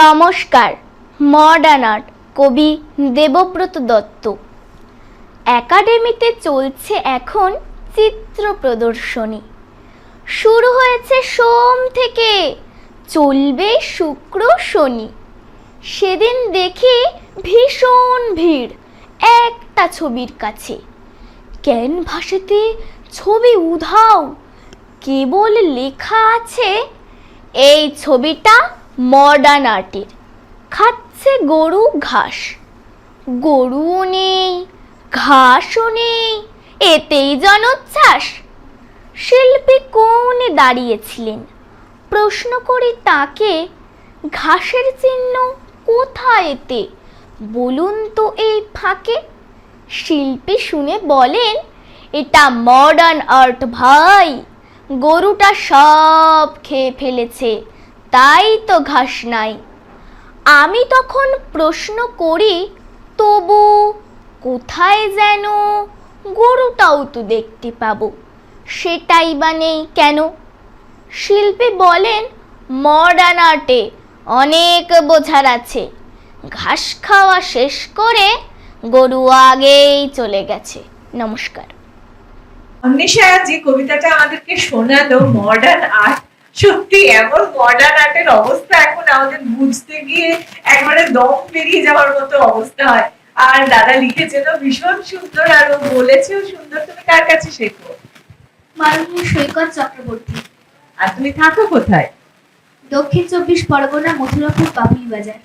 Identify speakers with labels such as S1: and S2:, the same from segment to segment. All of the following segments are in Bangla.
S1: নমস্কার। মডার্ন আর্ট, কবি দেবব্রত দত্ত। একাডেমিতে চলছে এখন চিত্র প্রদর্শনী। শুরু হয়েছে সোম থেকে। চলবে শুক্র শনি। সেদিন দেখি ভীষণ ভিড়, একটা ছবির কাছে। ক্যানভাসেতে ছবি উধাও, কেবল লেখা আছে, এই ছবিটা মডার্ন আর্টের। খাচ্ছে গরু ঘাস। গরুও নেই, ঘাসও নেই, এতেই জনোচ্ছ্বাস শিল্পী কোণে দাঁড়িয়েছিলেন? প্রশ্ন করি তাকে, ঘাসের চিহ্ন কোথায় এতে? বলুন তো এই ফাঁকে। শিল্পী শুনে বলেন, এটা মডার্ন আর্ট ভাই, গরুটা সব খেয়ে ফেলেছে। তাই তো ঘাস নাই। আমি তখন প্রশ্ন করি, তবু কোথায় যেন গরুটাও তো দেখতে পাবো। সেটাই বা নেই কেন? শিল্পী বলেন মডার্ন আর্টে অনেক বোঝার আছে। ঘাস খাওয়া শেষ করে গরু আগেই চলে গেছে। নমস্কার।
S2: অন্বেষা, যে কবিতাটা আমাদেরকে শোনালো মডার্ন আর্ট সত্যি এমন মডার্ন আর্টের অবস্থা এখন আমাদের বুঝতে গিয়ে একবারে দম বেরিয়ে যাওয়ার মতো অবস্থা হয়। আর দাদা লিখেছেন ভীষণ সুন্দর আর ও বলেছেও সুন্দর। তুমি কার কাছে শেখো?
S3: মাননীয় সৈকত চক্রবর্তী।
S2: আর তুমি থাকো কোথায়?
S3: দক্ষিণ চব্বিশ পরগনা মথুরাপুর পাপুলি বাজার।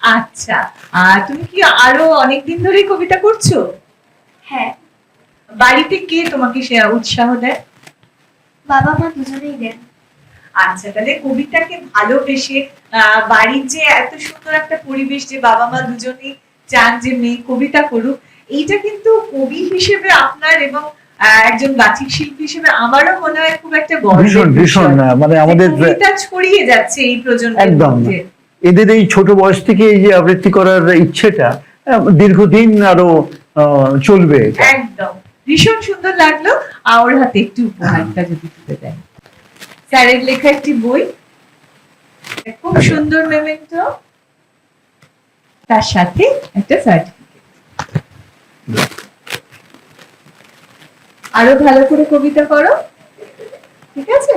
S2: আচ্ছা আর তুমি কি আরও অনেকদিন ধরে কবিতা করছ?
S3: হ্যাঁ।
S2: বাড়িতে কে তোমাকে সে উৎসাহ দেয়?
S3: বাবা মা দুজনেই দেন।
S2: আচ্ছা তাহলে কবিতাকে ভালোবেসে আহ, বাড়ির যে এত সুন্দর একটা পরিবেশ যে বাবা মা দুজনেই চান যে মেয়ে কবিতা করুক এইটা কিন্তু কবি হিসেবে আপনার এবং একজন গাছিক শিল্পী হিসেবে আমারও মনে হয় খুব একটা
S4: ভীষণ ভীষণ মানে আমাদের
S2: কবিতা ছড়িয়ে যাচ্ছে এই প্রজন্মের
S4: একদম। এদের এই ছোট বয়স থেকে এই যে আবৃত্তি করার ইচ্ছেটা দীর্ঘদিন আরও আহ, চলবে
S2: একদম। ভীষণ সুন্দর লাগল। আর ওর হাতে একটু উপহারটা যদি তুলে দেন। তারের লেখা একটি বই। খুব সুন্দর মেমেন্টো তার সাথে একটা সার্টিফিকেট আরও ভালো করে কবিতা করো ঠিক আছে?